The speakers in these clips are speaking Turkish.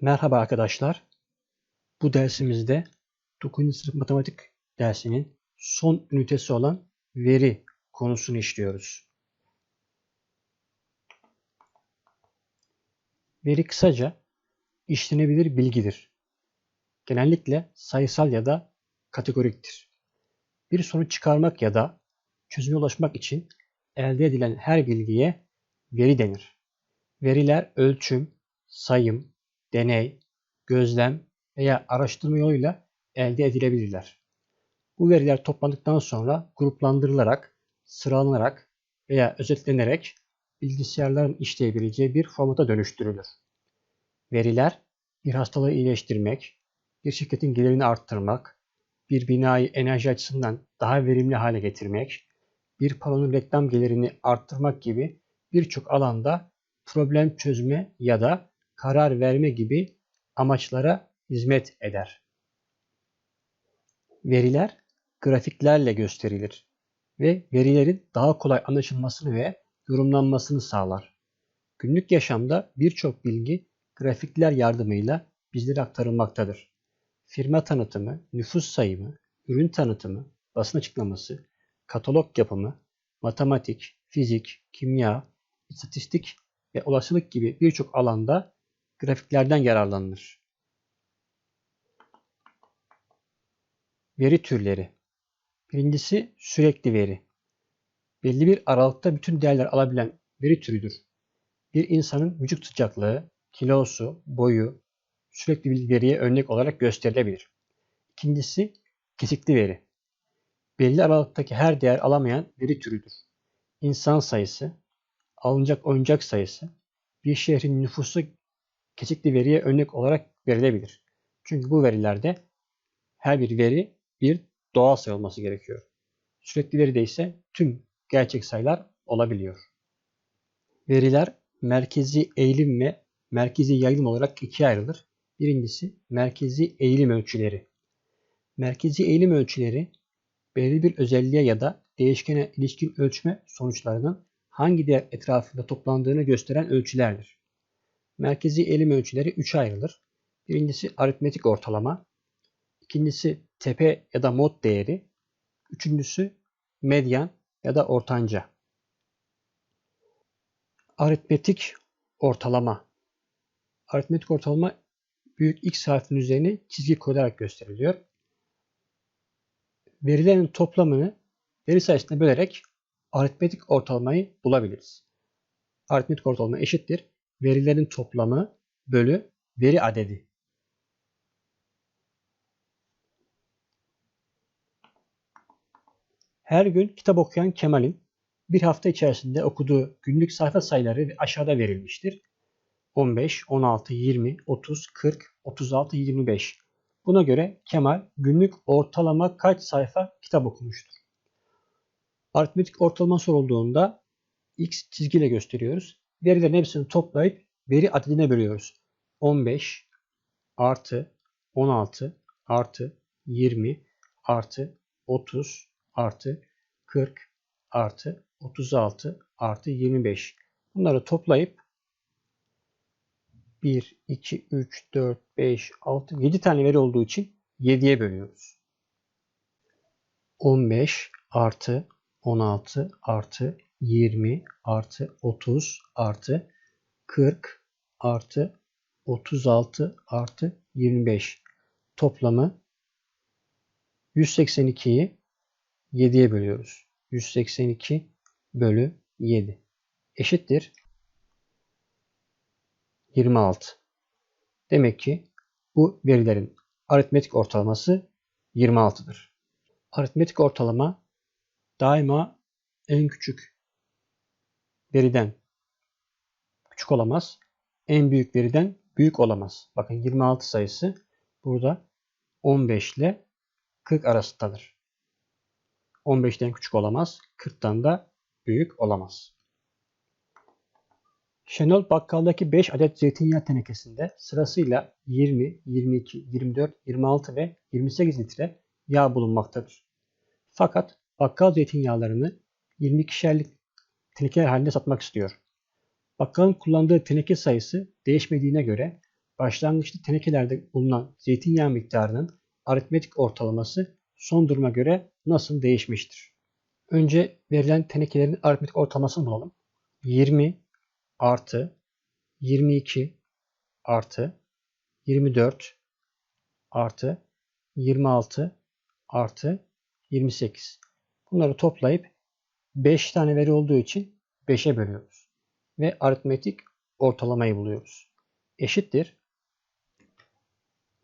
Merhaba arkadaşlar. Bu dersimizde 9. sınıf matematik dersinin son ünitesi olan veri konusunu işliyoruz. Veri kısaca işlenebilir bilgidir. Genellikle sayısal ya da kategoriktir. Bir sonuç çıkarmak ya da çözüme ulaşmak için elde edilen her bilgiye veri denir. Veriler ölçüm, sayım, deney, gözlem veya araştırma yoluyla elde edilebilirler. Bu veriler toplandıktan sonra gruplandırılarak, sıralanarak veya özetlenerek bilgisayarların işleyebileceği bir formata dönüştürülür. Veriler bir hastalığı iyileştirmek, bir şirketin gelirini arttırmak, bir binayı enerji açısından daha verimli hale getirmek, bir paronun reklam gelirini arttırmak gibi birçok alanda problem çözme ya da karar verme gibi amaçlara hizmet eder. Veriler grafiklerle gösterilir ve verilerin daha kolay anlaşılmasını ve yorumlanmasını sağlar. Günlük yaşamda birçok bilgi grafikler yardımıyla bizlere aktarılmaktadır. Firma tanıtımı, nüfus sayımı, ürün tanıtımı, basın açıklaması, katalog yapımı, matematik, fizik, kimya, istatistik ve olasılık gibi birçok alanda grafiklerden yararlanılır. Veri türleri. Birincisi sürekli veri. Belli bir aralıkta bütün değerler alabilen veri türüdür. Bir insanın vücut sıcaklığı, kilosu, boyu sürekli bir veriye örnek olarak gösterilebilir. İkincisi kesikli veri. Belli aralıktaki her değer alamayan veri türüdür. İnsan sayısı, alınacak oyuncak sayısı, bir şehrin nüfusu kesikli veriye örnek olarak verilebilir. Çünkü bu verilerde her bir veri bir doğal sayı olması gerekiyor. Sürekli veride ise tüm gerçek sayılar olabiliyor. Veriler merkezi eğilim ve merkezi yayılım olarak ikiye ayrılır. Birincisi merkezi eğilim ölçüleri. Merkezi eğilim ölçüleri belirli bir özelliğe ya da değişkene ilişkin ölçme sonuçlarının hangi değer etrafında toplandığını gösteren ölçülerdir. Merkezi eğilim ölçüleri 3'e ayrılır. Birincisi aritmetik ortalama, ikincisi tepe ya da mod değeri, üçüncüsü medyan ya da ortanca. Aritmetik ortalama. Aritmetik ortalama büyük X harfinin üzerine çizgi koyarak gösteriliyor. Verilerin toplamını veri sayısına bölerek aritmetik ortalamayı bulabiliriz. Aritmetik ortalama eşittir verilerin toplamı bölü veri adedi. Her gün kitap okuyan Kemal'in bir hafta içerisinde okuduğu günlük sayfa sayıları aşağıda verilmiştir. 15, 16, 20, 30, 40, 36, 25. Buna göre Kemal günlük ortalama kaç sayfa kitap okumuştur? Aritmetik ortalama sorulduğunda x çizgiyle gösteriyoruz verilerin hepsini toplayıp veri adedine bölüyoruz. 15 artı 16 artı 20 artı 30 artı 40 artı 36 artı 25. Bunları toplayıp 1, 2, 3, 4, 5, 6, 7 tane veri olduğu için 7'ye bölüyoruz. 15 artı 16 artı 20 artı 30 artı 40 artı 36 artı 25 toplamı 182'yi 7'ye bölüyoruz. 182 bölü 7 eşittir 26. Demek ki bu verilerin aritmetik ortalaması 26'dır. Aritmetik ortalama daima en küçük veriden küçük olamaz. En büyük veriden büyük olamaz. Bakın 26 sayısı burada 15 ile 40 arasındadır. 15'ten küçük olamaz. 40'tan da büyük olamaz. Şenol bakkaldaki 5 adet zeytinyağı tenekesinde sırasıyla 20, 22, 24, 26 ve 28 litre yağ bulunmaktadır. Fakat bakkal zeytinyağlarını 22'şerlik tenekeler halinde satmak istiyor. Bakkalın kullandığı teneke sayısı değişmediğine göre başlangıçta tenekelerde bulunan zeytinyağı miktarının aritmetik ortalaması son duruma göre nasıl değişmiştir? Önce verilen tenekelerin aritmetik ortalamasını bulalım. 20 artı 22 artı 24 artı 26 artı 28. Bunları toplayıp 5 tane veri olduğu için 5'e bölüyoruz. Ve aritmetik ortalamayı buluyoruz. Eşittir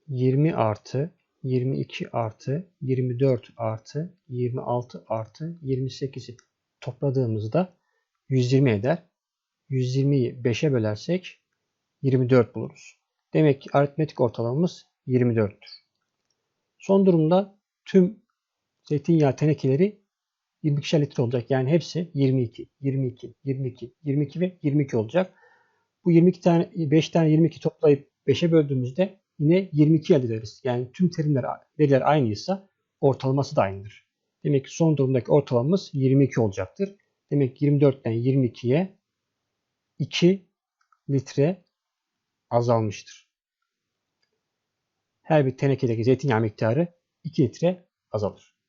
20 artı 22 artı 24 artı 26 artı 28'i topladığımızda 120 eder. 120'yi 5'e bölersek 24 buluruz. Demek ki aritmetik ortalamamız 24'tür. Son durumda tüm zeytinyağı tenekeleri 22 litre olacak. Yani hepsi 22, 22, 22, 22 ve 22 olacak. Bu 22 tane 5 tane 22 toplayıp 5'e böldüğümüzde yine 22 elde ederiz. Yani tüm terimler veriler aynıysa ortalaması da aynıdır. Demek ki son durumdaki ortalamamız 22 olacaktır. Demek ki 24'ten 22'ye 2 litre azalmıştır. Her bir tenekedeki zeytinyağı miktarı 2 litre azalır.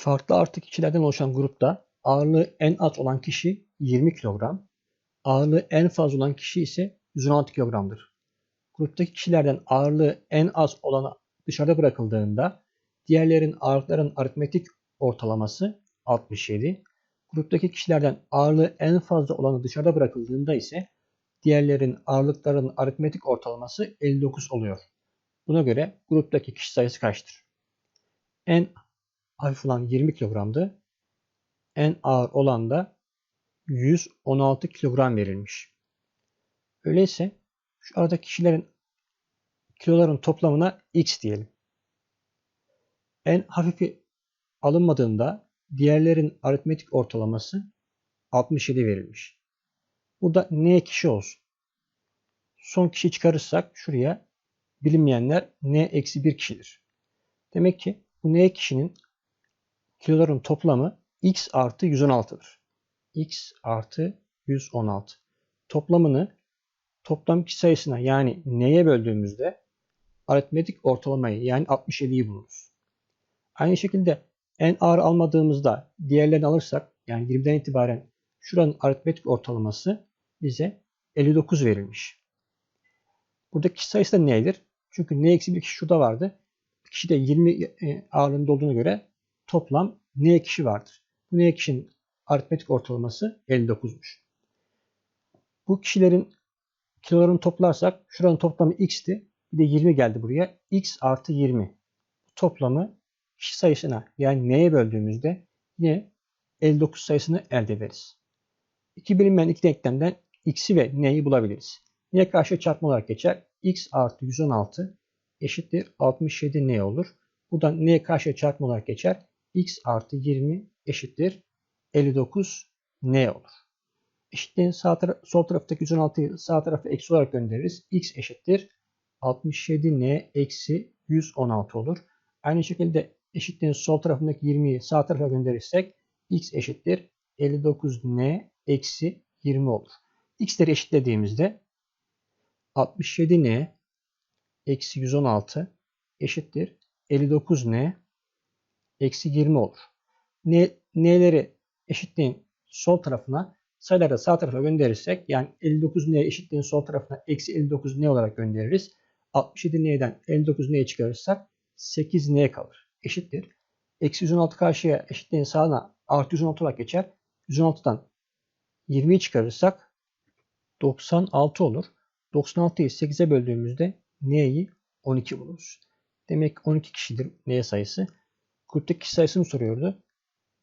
Farklı artı kişilerden oluşan grupta ağırlığı en az olan kişi 20 kilogram, ağırlığı en fazla olan kişi ise 116 kilogramdır. Gruptaki kişilerden ağırlığı en az olanı dışarıda bırakıldığında diğerlerin ağırlıkların aritmetik ortalaması 67, gruptaki kişilerden ağırlığı en fazla olanı dışarıda bırakıldığında ise diğerlerin ağırlıkların aritmetik ortalaması 59 oluyor. Buna göre gruptaki kişi sayısı kaçtır? En hafif olan 20 kilogramdı. En ağır olan da 116 kilogram verilmiş. Öyleyse şu arada kişilerin kiloların toplamına x diyelim. En hafifi alınmadığında diğerlerin aritmetik ortalaması 67 verilmiş. Burada n kişi olsun. Son kişi çıkarırsak şuraya bilinmeyenler n eksi 1 kişidir. Demek ki bu n kişinin kiloların toplamı x artı 116'dır. x artı 116. Toplamını toplam kişi sayısına yani n'ye böldüğümüzde aritmetik ortalamayı yani 67'yi buluruz. Aynı şekilde en ağır almadığımızda diğerlerini alırsak yani 20'den itibaren şuranın aritmetik ortalaması bize 59 verilmiş. Burada kişi sayısı da nedir? Çünkü n eksi bir kişi şurada vardı. Kişi de 20 e, ağırlığında olduğuna göre toplam n kişi vardır. Bu n kişinin aritmetik ortalaması 59'muş. Bu kişilerin kilolarını toplarsak şuranın toplamı x'ti. Bir de 20 geldi buraya. x artı 20. Toplamı kişi sayısına yani n'ye böldüğümüzde yine 59 sayısını elde ederiz. İki bilinmeyen iki denklemden x'i ve n'yi bulabiliriz. N'ye karşı çarpma olarak geçer. x artı 116 eşittir 67 n olur. Buradan n'ye karşı çarpma olarak geçer. X artı 20 eşittir 59 n olur. Eşitliğin sağ taraf, sol taraftaki 116'yı sağ tarafa eksi olarak göndeririz. x eşittir 67n eksi 116 olur. Aynı şekilde eşitliğin sol tarafındaki 20'yi sağ tarafa gönderirsek x eşittir 59n eksi 20 olur. x'leri eşitlediğimizde 67n eksi 116 eşittir 59n eksi 20 olur. N, n'leri eşitliğin sol tarafına sayıları sağ tarafa gönderirsek yani 59n eşitliğin sol tarafına eksi 59n olarak göndeririz. 67n'den 59n'ye çıkarırsak 8n kalır. Eşittir. Eksi 116 karşıya eşitliğin sağına artı 116 olarak geçer. 116'dan 20'yi çıkarırsak 96 olur. 96'yı 8'e böldüğümüzde n'yi 12 buluruz. Demek 12 kişidir n sayısı. Gruptaki kişi sayısını soruyordu.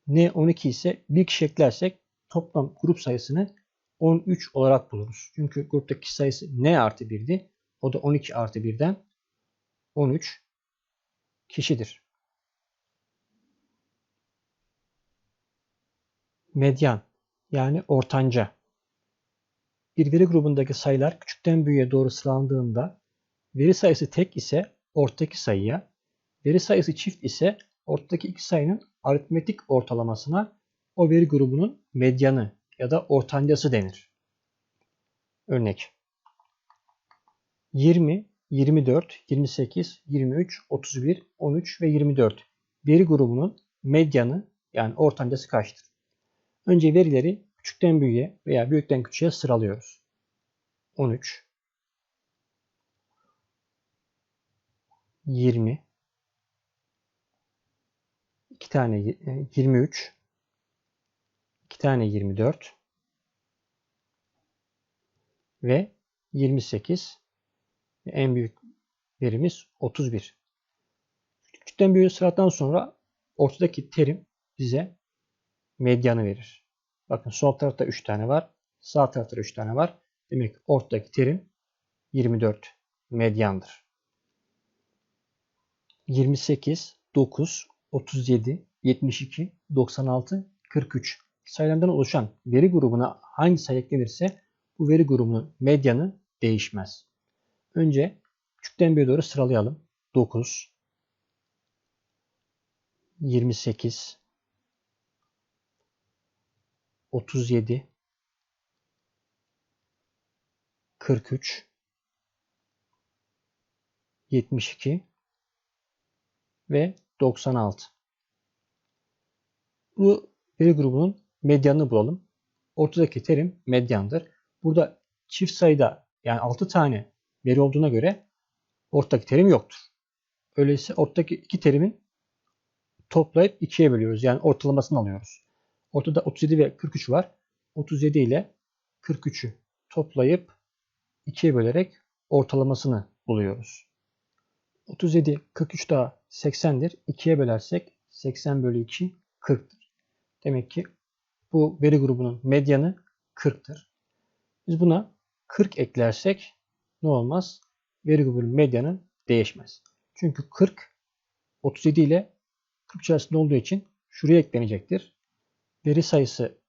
n 12 ise bir kişi eklersek toplam grup sayısını 13 olarak buluruz. Çünkü gruptaki kişi sayısı n artı 1'di. O da 12 artı 1'den 13 kişidir. Medyan yani ortanca. Bir veri grubundaki sayılar küçükten büyüğe doğru sıralandığında veri sayısı tek ise ortadaki sayıya, veri sayısı çift ise ortadaki iki sayının aritmetik ortalamasına o veri grubunun medyanı ya da ortancası denir. Örnek 20, 24, 28, 23, 31, 13 ve 24 veri grubunun medyanı yani ortancası kaçtır? Önce verileri küçükten büyüğe veya büyükten küçüğe sıralıyoruz. 13, 20, 2 tane 23, 2 tane 24 ve 28 ve en büyük verimiz 31. Küçükten büyüğe sıradan sonra ortadaki terim bize medyanı verir. Bakın sol tarafta 3 tane var. Sağ tarafta 3 tane var. Demek ki ortadaki terim 24 medyandır. 28, 9, 37, 72, 96, 43 sayılardan oluşan veri grubuna hangi sayı eklenirse bu veri grubunun medyanı değişmez. Önce küçükten büyüğe doğru sıralayalım. 9, 28, 37, 43, 72 ve 96. Bu veri grubunun medyanını bulalım. Ortadaki terim medyandır. Burada çift sayıda yani 6 tane veri olduğuna göre ortadaki terim yoktur. Öyleyse ortadaki iki terimin toplayıp ikiye bölüyoruz. Yani ortalamasını alıyoruz. Ortada 37 ve 43 var. 37 ile 43'ü toplayıp ikiye bölerek ortalamasını buluyoruz. 37, 43 daha 80'dir. 2'ye bölersek 80 bölü 2 40'tır. Demek ki bu veri grubunun medyanı 40'tır. Biz buna 40 eklersek ne olmaz? Veri grubunun medyanı değişmez. Çünkü 40 37 ile 40 içerisinde olduğu için şuraya eklenecektir. Veri sayısı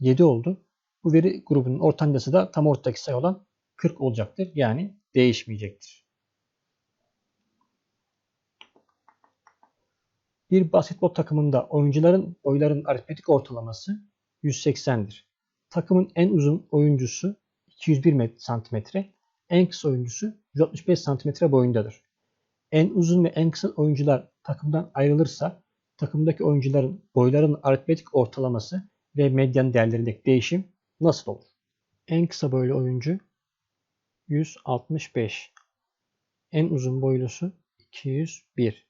7 oldu. Bu veri grubunun ortancası da tam ortadaki sayı olan 40 olacaktır. Yani değişmeyecektir. Bir basketbol takımında oyuncuların boyların aritmetik ortalaması 180'dir. Takımın en uzun oyuncusu 201 cm, en kısa oyuncusu 165 cm boyundadır. En uzun ve en kısa oyuncular takımdan ayrılırsa takımdaki oyuncuların boylarının aritmetik ortalaması ve medyan değerlerindeki değişim nasıl olur? En kısa boylu oyuncu 165. En uzun boylusu 201.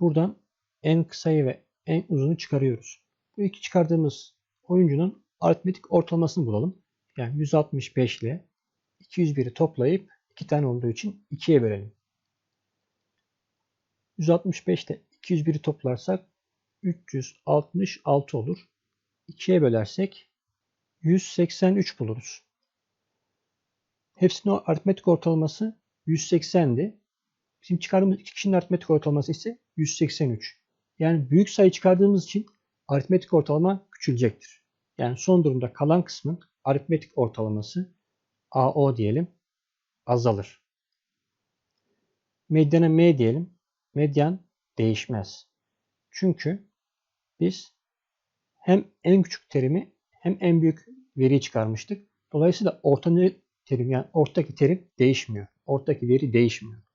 Buradan en kısayı ve en uzunu çıkarıyoruz. Bu iki çıkardığımız oyuncunun aritmetik ortalamasını bulalım. Yani 165 ile 201'i toplayıp 2 tane olduğu için 2'ye bölelim. 165 ile 201'i toplarsak 366 olur. 2'ye bölersek 183 buluruz. Hepsinin aritmetik ortalaması 180'di. Bizim çıkardığımız iki kişinin aritmetik ortalaması ise 183. Yani büyük sayı çıkardığımız için aritmetik ortalama küçülecektir. Yani son durumda kalan kısmın aritmetik ortalaması AO diyelim azalır. Medyana M diyelim. Medyan değişmez. Çünkü biz hem en küçük terimi hem en büyük veriyi çıkarmıştık. Dolayısıyla ortancı terim yani ortadaki terim değişmiyor. Ortadaki veri değişmiyor.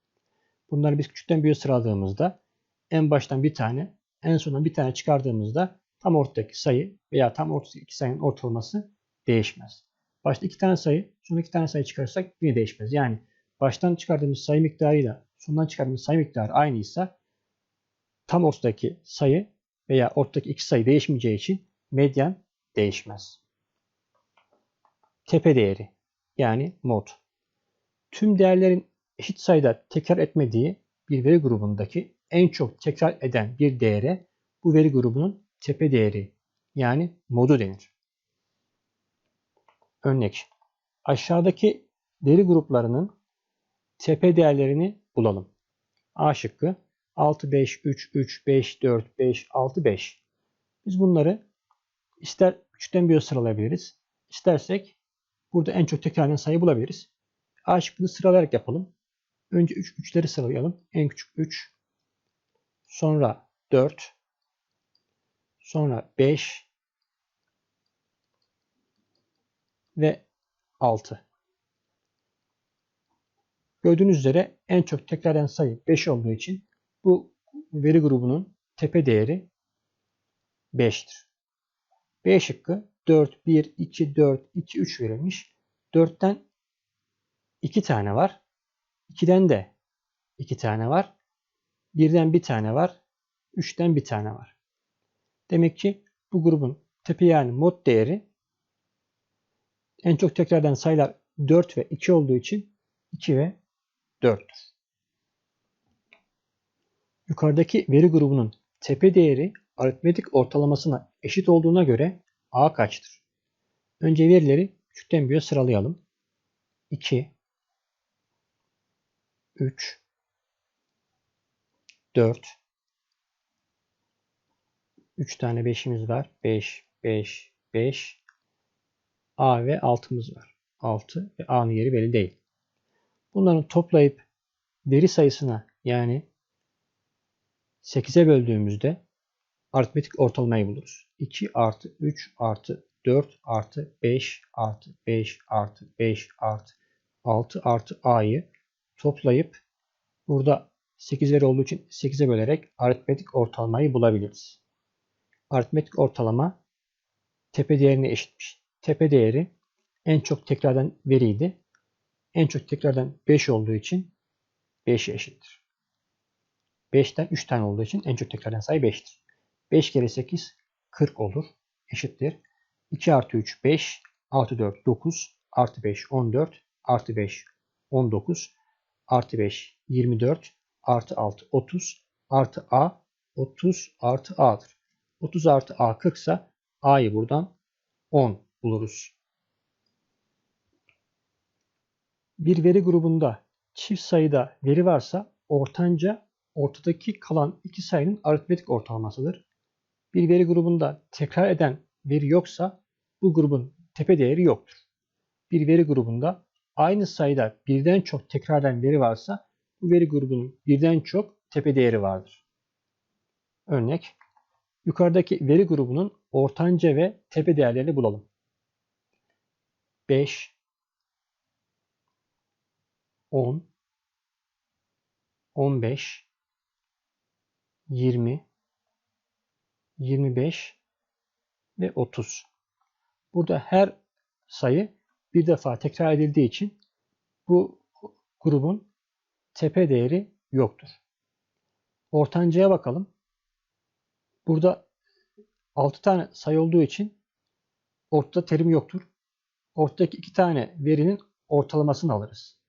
Bunları biz küçükten büyüğe sıraladığımızda en baştan bir tane, en sondan bir tane çıkardığımızda tam ortadaki sayı veya tam ortadaki sayının ortalaması değişmez. Başta iki tane sayı, sonra iki tane sayı çıkarırsak yine değişmez. Yani baştan çıkardığımız sayı miktarıyla sondan çıkardığımız sayı miktarı aynıysa tam ortadaki sayı veya ortadaki iki sayı değişmeyeceği için medyan değişmez. Tepe değeri yani mod. Tüm değerlerin eşit sayıda tekrar etmediği bir veri grubundaki en çok tekrar eden bir değere bu veri grubunun tepe değeri yani modu denir. Örnek. Aşağıdaki veri gruplarının tepe değerlerini bulalım. A şıkkı 6, 5, 3, 3, 5, 4, 5, 6, 5. Biz bunları ister 3'ten bir sıralayabiliriz. İstersek burada en çok tekrarlanan sayı bulabiliriz. A şıkkını sıralayarak yapalım. Önce 3, 3'leri sıralayalım. En küçük 3, sonra 4, sonra 5 ve 6. Gördüğünüz üzere en çok tekrar eden sayı 5 olduğu için bu veri grubunun tepe değeri 5'tir. B şıkkı 4, 1, 2, 4, 2, 3 verilmiş. 4'ten 2 tane var. 2'den de 2 tane var. 1'den 1 tane var. 3'ten 1 tane var. Demek ki bu grubun tepe yani mod değeri en çok tekrardan sayılar 4 ve 2 olduğu için 2 ve 4'tür. Yukarıdaki veri grubunun tepe değeri aritmetik ortalamasına eşit olduğuna göre A kaçtır? Önce verileri küçükten büyüğe sıralayalım. 2 3 4 3 tane 5'imiz var. 5 5 5 A ve 6'mız var. 6 ve A'nın yeri belli değil. Bunların toplayıp veri sayısına yani 8'e böldüğümüzde aritmetik ortalamayı buluruz. 2 artı 3 artı 4 artı 5 artı 5 artı 5 artı 6 artı a'yı toplayıp burada 8 veri olduğu için 8'e bölerek aritmetik ortalamayı bulabiliriz. Aritmetik ortalama tepe değerine eşitmiş. Tepe değeri en çok tekrardan veriydi. En çok tekrardan 5 olduğu için 5 eşittir. 5'ten 3 tane olduğu için en çok tekrardan sayı 5'tir. 5 kere 8 40 olur. Eşittir. 2 artı 3 5 artı 4 9 artı 5 14 artı 5 19 artı 5 24 artı 6 30 artı a 30 artı a'dır. 30 artı a 40 ise a'yı buradan 10 buluruz. Bir veri grubunda çift sayıda veri varsa ortanca ortadaki kalan iki sayının aritmetik ortalamasıdır. Bir veri grubunda tekrar eden veri yoksa bu grubun tepe değeri yoktur. Bir veri grubunda aynı sayıda birden çok tekrar veri varsa bu veri grubunun birden çok tepe değeri vardır. Örnek yukarıdaki veri grubunun ortanca ve tepe değerlerini bulalım. 5 10 15 20 25 ve 30. Burada her sayı bir defa tekrar edildiği için bu grubun tepe değeri yoktur. Ortancaya bakalım. Burada 6 tane sayı olduğu için ortada terim yoktur. Ortadaki 2 tane verinin ortalamasını alırız.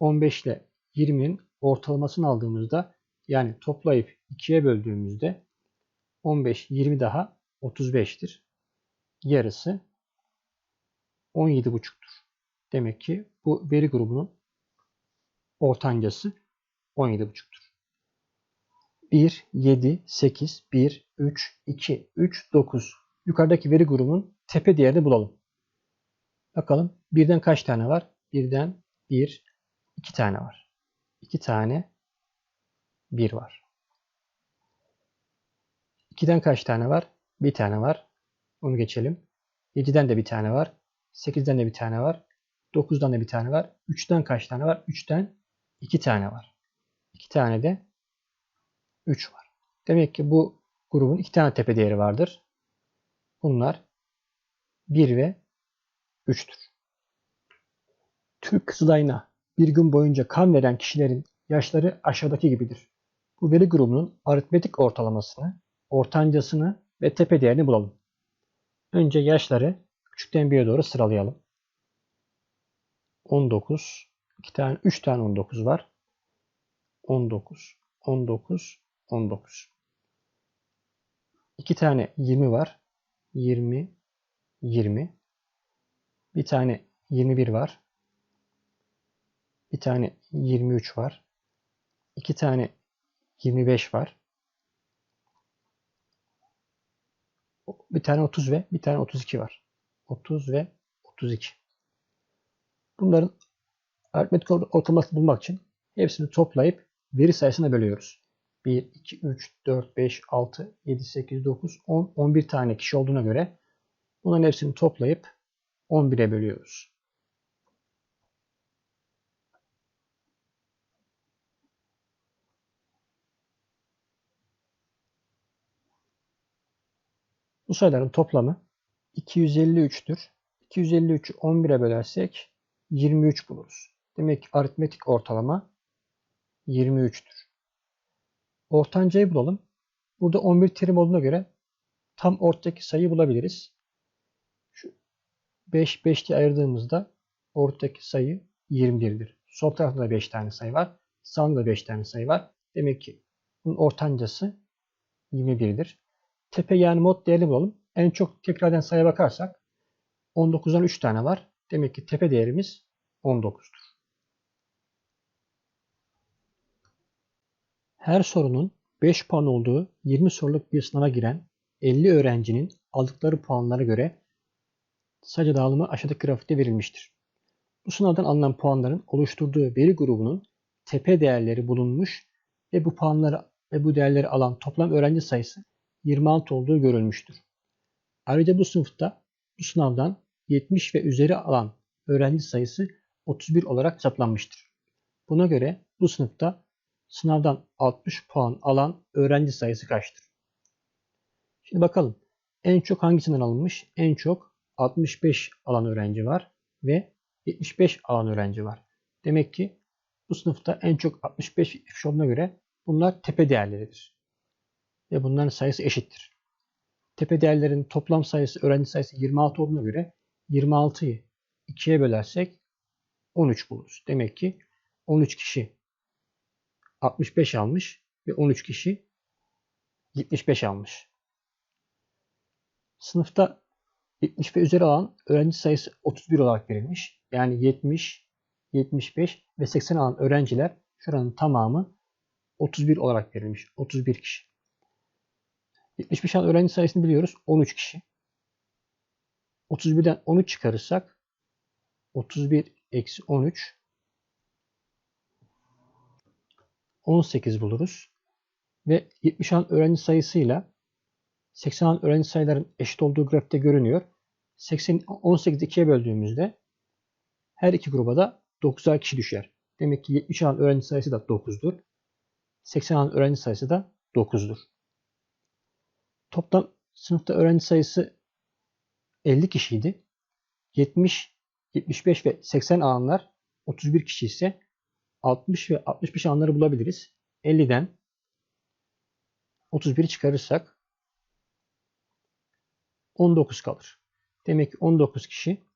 15 ile 20'nin ortalamasını aldığımızda yani toplayıp 2'ye böldüğümüzde 15, 20 daha 35'tir. Yarısı 17,5'tur. Demek ki bu veri grubunun ortancası 17,5'tur. 1, 7, 8, 1, 3, 2, 3, 9. Yukarıdaki veri grubunun tepe değerini bulalım. Bakalım birden kaç tane var? Birden 1, 2 tane var. 2 tane 1 var. 2'den kaç tane var? Bir tane var. Onu geçelim. 7'den de bir tane var. 8'den de bir tane var. 9'dan da bir tane var. 3'ten kaç tane var? 3'ten 2 tane var. 2 tane de 3 var. Demek ki bu grubun 2 tane tepe değeri vardır. Bunlar 1 ve 3'tür. Türk Kızılay'ına bir gün boyunca kan veren kişilerin yaşları aşağıdaki gibidir. Bu veri grubunun aritmetik ortalamasını ortancasını ve tepe değerini bulalım. Önce yaşları küçükten bir'e doğru sıralayalım. 19, 2 tane, 3 tane 19 var. 19, 19, 19. 2 tane 20 var. 20, 20. Bir tane 21 var. Bir tane 23 var. 2 tane 25 var. bir tane 30 ve bir tane 32 var. 30 ve 32. Bunların aritmetik ortalamasını bulmak için hepsini toplayıp veri sayısına bölüyoruz. 1, 2, 3, 4, 5, 6, 7, 8, 9, 10, 11 tane kişi olduğuna göre bunların hepsini toplayıp 11'e bölüyoruz. Bu sayıların toplamı 253'tür. 253'ü 11'e bölersek 23 buluruz. Demek ki aritmetik ortalama 23'tür. Ortancayı bulalım. Burada 11 terim olduğuna göre tam ortadaki sayıyı bulabiliriz. Şu 5 5 diye ayırdığımızda ortadaki sayı 21'dir. Sol tarafta da 5 tane sayı var. Sağında da 5 tane sayı var. Demek ki bunun ortancası 21'dir. Tepe yani mod değerini bulalım. En çok tekrardan sayıya bakarsak 19'dan 3 tane var. Demek ki tepe değerimiz 19'dur. Her sorunun 5 puan olduğu 20 soruluk bir sınava giren 50 öğrencinin aldıkları puanlara göre sayı dağılımı aşağıdaki grafikte verilmiştir. Bu sınavdan alınan puanların oluşturduğu veri grubunun tepe değerleri bulunmuş ve bu puanları ve bu değerleri alan toplam öğrenci sayısı 26 olduğu görülmüştür. Ayrıca bu sınıfta bu sınavdan 70 ve üzeri alan öğrenci sayısı 31 olarak hesaplanmıştır. Buna göre bu sınıfta sınavdan 60 puan alan öğrenci sayısı kaçtır? Şimdi bakalım. En çok hangisinden alınmış? En çok 65 alan öğrenci var ve 75 alan öğrenci var. Demek ki bu sınıfta en çok 65 75 olduğuna göre bunlar tepe değerleridir. Ve bunların sayısı eşittir. Tepe değerlerin toplam sayısı, öğrenci sayısı 26 olduğuna göre 26'yı 2'ye bölersek 13 buluruz. Demek ki 13 kişi 65 almış ve 13 kişi 75 almış. Sınıfta 70 ve üzeri alan öğrenci sayısı 31 olarak verilmiş. Yani 70, 75 ve 80 alan öğrenciler şuranın tamamı 31 olarak verilmiş. 31 kişi. 75 alan öğrenci sayısını biliyoruz. 13 kişi. 31'den 13 çıkarırsak 31 eksi 13 18 buluruz. Ve 70 alan öğrenci sayısıyla 80 alan öğrenci sayıların eşit olduğu grafikte görünüyor. 80, 18'i 2'ye böldüğümüzde her iki gruba da 9'ar kişi düşer. Demek ki 70 alan öğrenci sayısı da 9'dur. 80 alan öğrenci sayısı da 9'dur. Toplam sınıfta öğrenci sayısı 50 kişiydi. 70, 75 ve 80 alanlar 31 kişi ise 60 ve 65 alanları bulabiliriz. 50'den 31'i çıkarırsak 19 kalır. Demek ki 19 kişi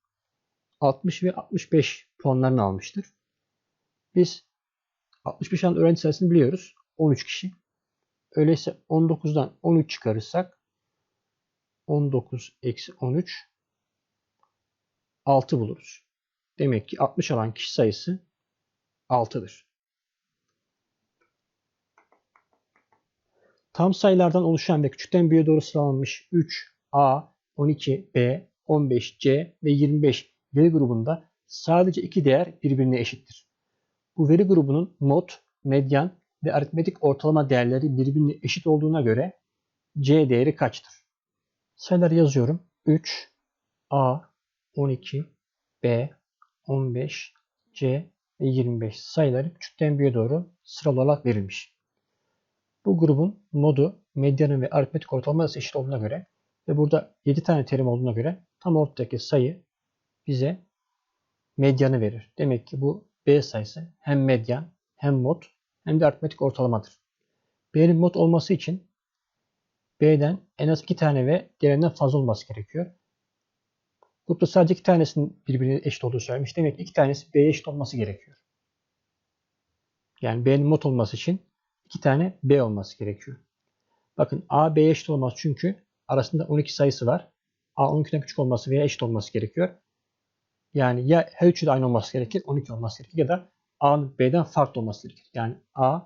60 ve 65 puanlarını almıştır. Biz 65 alan öğrenci sayısını biliyoruz. 13 kişi. Öyleyse 19'dan 13 çıkarırsak 19 eksi 13 6 buluruz. Demek ki 60 alan kişi sayısı 6'dır. Tam sayılardan oluşan ve küçükten büyüğe doğru sıralanmış 3, A, 12, B, 15, C ve 25 veri grubunda sadece iki değer birbirine eşittir. Bu veri grubunun mod, medyan ve aritmetik ortalama değerleri birbirine eşit olduğuna göre C değeri kaçtır? Sayıları yazıyorum. 3, A, 12, B, 15, C ve 25 sayıları küçükten büyüğe doğru sıralı olarak verilmiş. Bu grubun modu, medyanın ve aritmetik ortalaması eşit olduğuna göre ve burada 7 tane terim olduğuna göre tam ortadaki sayı bize medyanı verir. Demek ki bu B sayısı hem medyan hem mod hem de aritmetik ortalamadır. B'nin mod olması için B'den en az 2 tane ve diğerinden fazla olması gerekiyor. Grupta sadece iki tanesinin birbirine eşit olduğu söylemiş. Demek ki iki tanesi B'ye eşit olması gerekiyor. Yani B'nin mod olması için iki tane B olması gerekiyor. Bakın A B'ye eşit olmaz çünkü arasında 12 sayısı var. A 12'den küçük olması veya eşit olması gerekiyor. Yani ya her üçü de aynı olması gerekir, 12 olması gerekir ya da A'nın B'den farklı olması gerekir. Yani A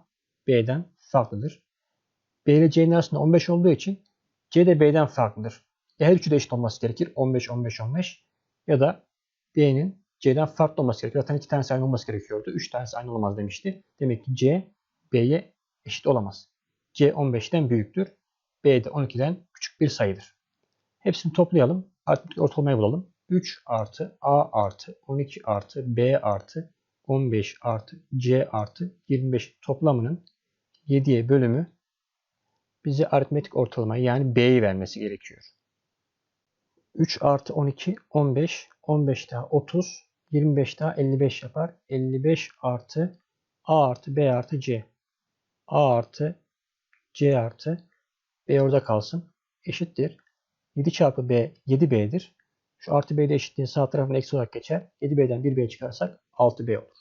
B'den farklıdır. B ile C'nin arasında 15 olduğu için C de B'den farklıdır. Ya her üçü de eşit olması gerekir. 15, 15, 15. Ya da B'nin C'den farklı olması gerekir. Zaten iki tanesi aynı olması gerekiyordu. Üç tanesi aynı olamaz demişti. Demek ki C, B'ye eşit olamaz. C 15'ten büyüktür. B de 12'den küçük bir sayıdır. Hepsini toplayalım. Aritmetik ortalamayı bulalım. 3 artı A artı 12 artı B artı 15 artı C artı 25 toplamının 7'ye bölümü bize aritmetik ortalamayı yani B'yi vermesi gerekiyor. 3 artı 12 15. 15 daha 30. 25 daha 55 yapar. 55 artı A artı B artı C. A artı C artı B orada kalsın. Eşittir. 7 çarpı B 7B'dir. Şu artı B'de eşitliğin sağ tarafına eksi olarak geçer. 7B'den 1B çıkarsak 6B olur.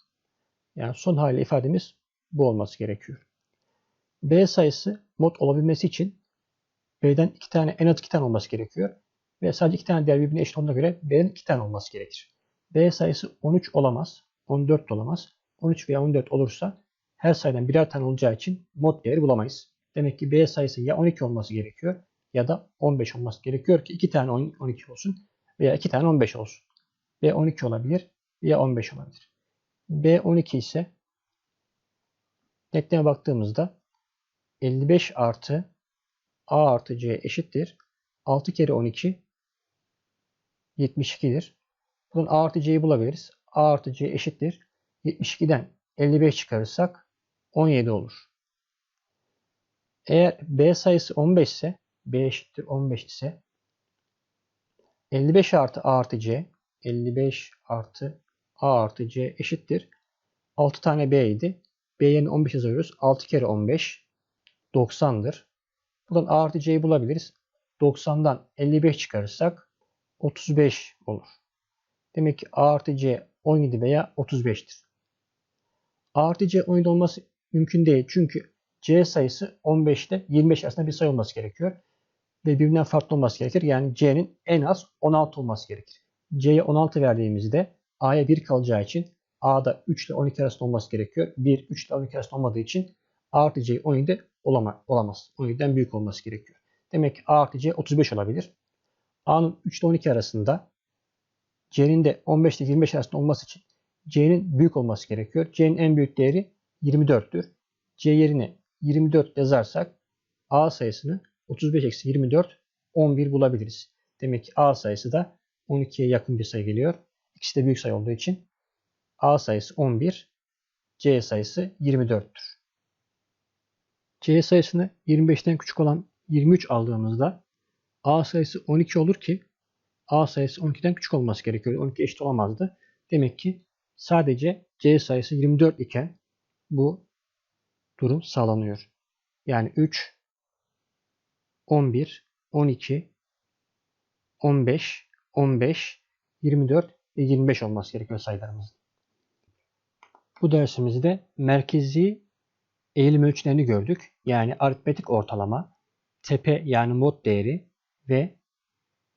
Yani son haliyle ifademiz bu olması gerekiyor. B sayısı mod olabilmesi için B'den iki tane en az iki tane olması gerekiyor. Ve sadece iki tane değer birbirine eşit olduğuna göre B'nin iki tane olması gerekir. B sayısı 13 olamaz. 14 de olamaz. 13 veya 14 olursa her sayıdan birer tane olacağı için mod değeri bulamayız. Demek ki B sayısı ya 12 olması gerekiyor ya da 15 olması gerekiyor ki iki tane 12 olsun veya iki tane 15 olsun. B 12 olabilir veya 15 olabilir. B 12 ise denkleme baktığımızda 55 artı A artı C eşittir. 6 kere 12 72'dir. Bunun A artı C'yi bulabiliriz. A artı C eşittir. 72'den 55 çıkarırsak 17 olur. Eğer B sayısı 15 ise B eşittir 15 ise 55 artı A artı C 55 artı A artı C eşittir. 6 tane B idi. B yerine 15 yazıyoruz. 6 kere 15 90'dır. Buradan A artı C'yi bulabiliriz. 90'dan 55 çıkarırsak 35 olur. Demek ki A artı C 17 veya 35'tir. A artı C 17 olması mümkün değil. Çünkü C sayısı 15 ile 25 arasında bir sayı olması gerekiyor. Ve birbirinden farklı olması gerekir. Yani C'nin en az 16 olması gerekir. C'ye 16 verdiğimizde A'ya 1 kalacağı için A'da 3 ile 12 arasında olması gerekiyor. 1, 3 ile 12 arasında olmadığı için A artı C 17 olamaz. 17'den büyük olması gerekiyor. Demek ki A artı C 35 olabilir. A'nın 3 ile 12 arasında C'nin de 15 ile 25 arasında olması için C'nin büyük olması gerekiyor. C'nin en büyük değeri 24'tür. C yerine 24 yazarsak A sayısını 35 eksi 24 11 bulabiliriz. Demek ki A sayısı da 12'ye yakın bir sayı geliyor. İkisi de büyük sayı olduğu için A sayısı 11, C sayısı 24'tür. C sayısını 25'ten küçük olan 23 aldığımızda A sayısı 12 olur ki A sayısı 12'den küçük olması gerekiyor. 12 eşit olamazdı. Demek ki sadece C sayısı 24 iken bu durum sağlanıyor. Yani 3, 11, 12, 15, 15, 24 ve 25 olması gerekiyor sayılarımızın. Bu dersimizde merkezi eğilim ölçülerini gördük. Yani aritmetik ortalama, tepe yani mod değeri ve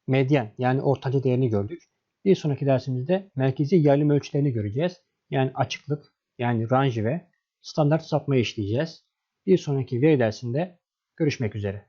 medyan yani ortaca değerini gördük. Bir sonraki dersimizde merkezi yayılım ölçülerini göreceğiz. Yani açıklık yani range ve standart sapmayı işleyeceğiz. Bir sonraki veri dersinde görüşmek üzere.